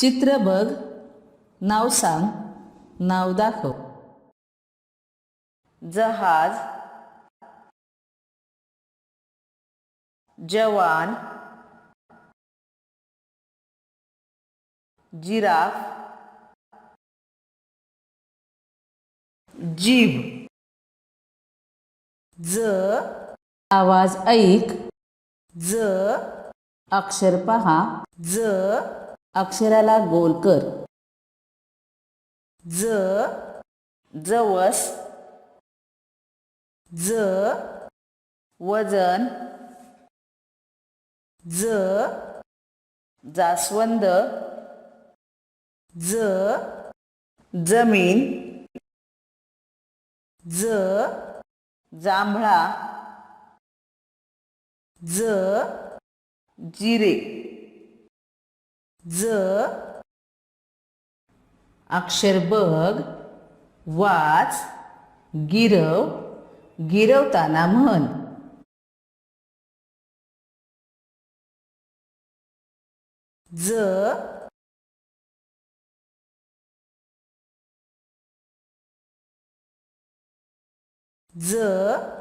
चित्र बघ. नाव सांग. नाव दाखव. जहाज. जवान. जिराफ. जीव ज. आवाज ऐक. ज. अक्षर पहा. ज. अक्षराला गोल कर. ज जवस ज वजन ज जास्वंद ज जमीन ज जांभळा ज जिरे. ज. अक्षर बघ वाच गिरव गिरवताना म्हण. ज. ज.